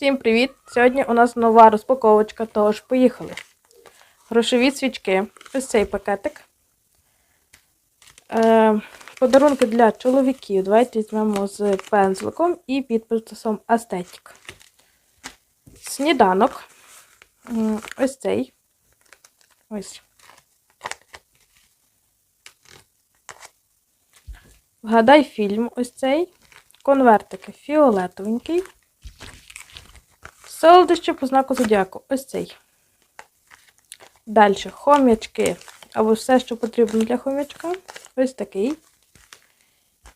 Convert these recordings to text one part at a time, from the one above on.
Всім привіт! Сьогодні у нас нова розпаковочка, тож поїхали. Грошові свічки. Ось цей пакетик. Е, подарунки для чоловіків. Давайте візьмемо з пензликом і підписом Астетік. Сніданок. Ось цей. Ось. Вгадай фільм ось цей. Конвертики фіолетовенький. Солодощі по знаку зодіаку. Ось цей. Далі хом'ячки. Або все, що потрібно для хом'ячка. Ось такий.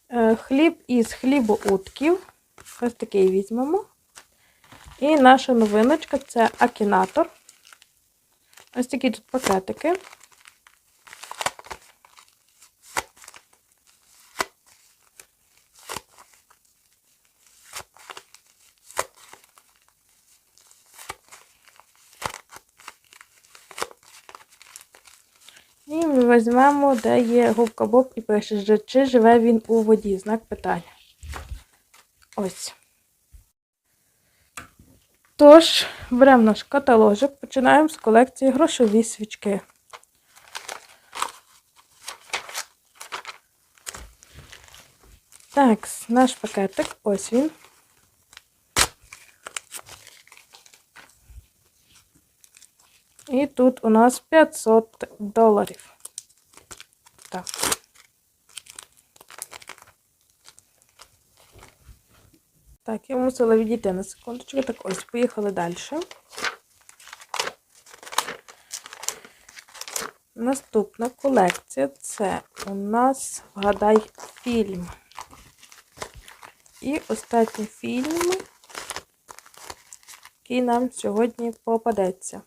Е, Хліб із хлібоутків. Ось такий візьмемо. І наша новиночка це акінатор. Ось такі тут пакетики. Візьмемо, де є губка Боб і пише, чи живе він у воді. Знак питання. Ось. Тож, беремо наш каталожик, починаємо з колекції грошові свічки. Так, наш пакетик, ось він. І тут у нас 500 доларів. Так. Так, я мусила відійти на секундочку. Так, ось, поїхали далі. Наступна колекція це у нас вгадай фільм. І останній фільм, який нам сьогодні попадеться.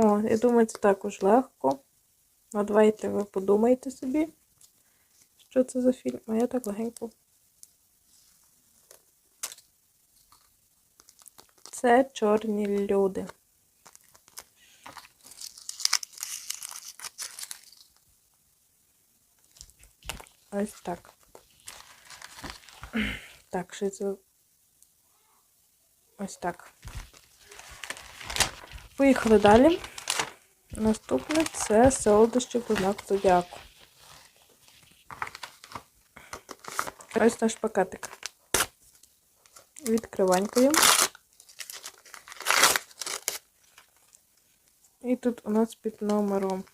О, я думаю, це також легко. Ну, давайте ви подумайте собі, що це за фільм. А я так легенько. Це чорні люди. Ось так. Так, що це? Ось так. Поїхали далі. Наступне це солодощі по знаку зодіаку. Ось наш пакетик. Відкриванькою. І тут у нас під номером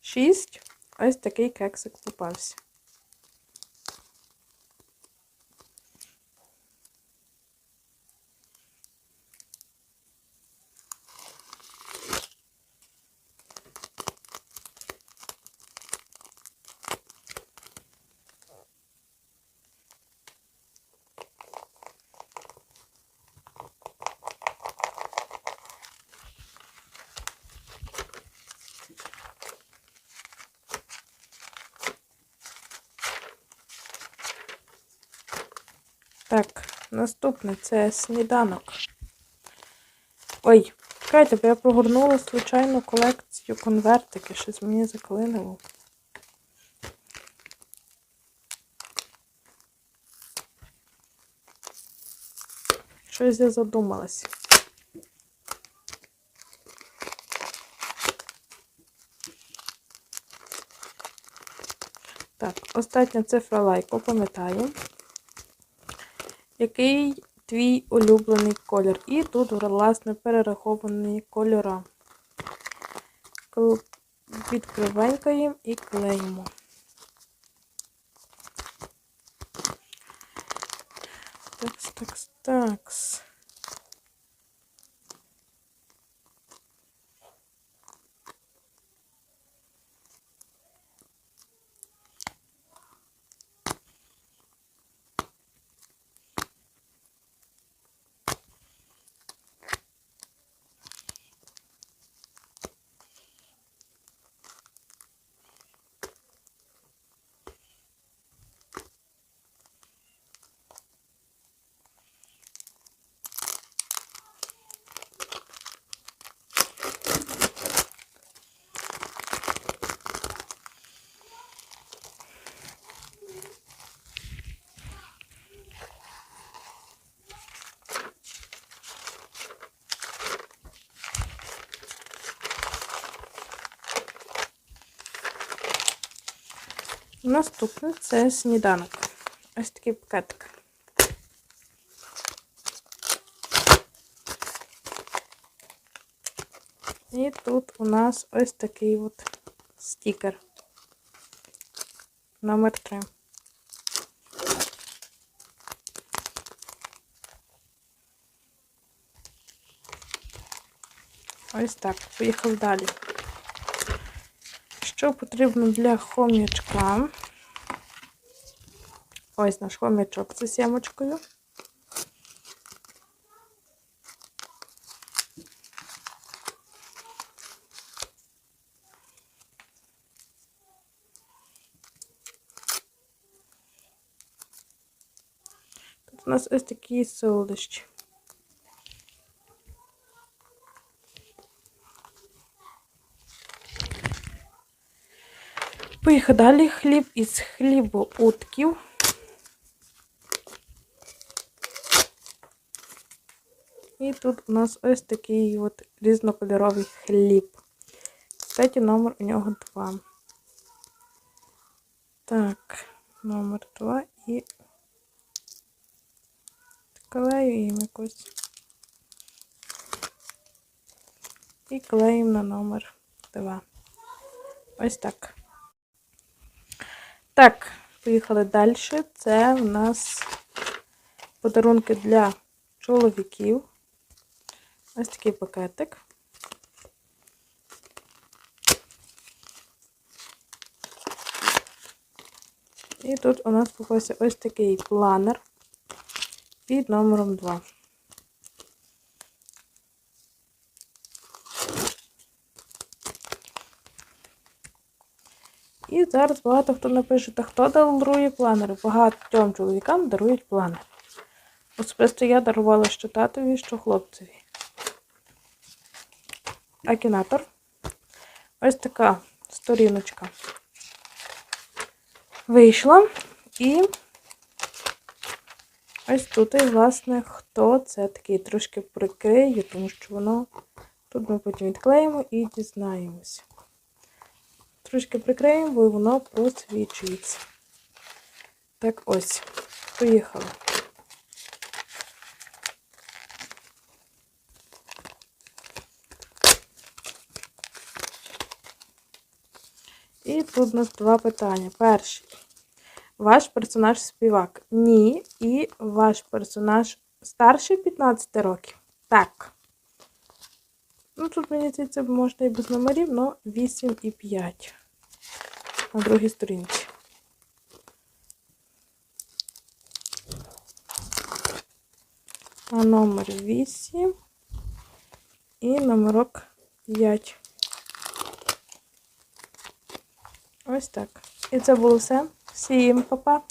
6 ось такий кексик попався. Так, наступне це сніданок. Ой, чекайте, бо я прогорнула случайно колекцію конвертики, щось мені заклинило. Щось я задумалась. Так, остання цифра лайку, пам'ятаю. Який твій улюблений колір? І тут, власне, перераховані кольора. Відкривенькаємо і клеїмо. Такс, такс, такс. Наступне це сніданок. Ось такий пакетик. І тут у нас ось такий от стікер. Номер 3. Ось так, поїхав далі. Що потрібно для хом'ячка? Ось наш хом'ячок з сімочкою. Тут у нас ось такі солодощі. Поїхав далі хліб із хлібоутків. І тут у нас ось такий от різнокольоровий хліб. Кстати, номер у нього 2. Так, номер 2 і клею їм якось. І клеїмо на номер 2. Ось так. Так, поїхали далі. Це у нас подарунки для чоловіків. Ось такий пакетик. І тут у нас попався ось такий планер під номером 2. І зараз багато хто напише, та хто дарує планери? Багатьом чоловікам дарують планер. Особисто я дарувала що татові, що хлопцеві. Акінатор. Ось така сторіночка. Вийшла. І ось тут, і, власне, хто це такий трошки прикрию, тому що воно тут ми потім відклеїмо і дізнаємося. Трошки прикриємо, бо воно просвічується. Так ось, поїхали. І тут у нас два питання. Перший. Ваш персонаж співак? Ні. І ваш персонаж старший 15 років? Так. Ну, тут, мені здається, можна і без номерів, але 8 і 5 на другій сторінці. А номер 8 і номерок 5. Ось так. І це було все. Всім па-па!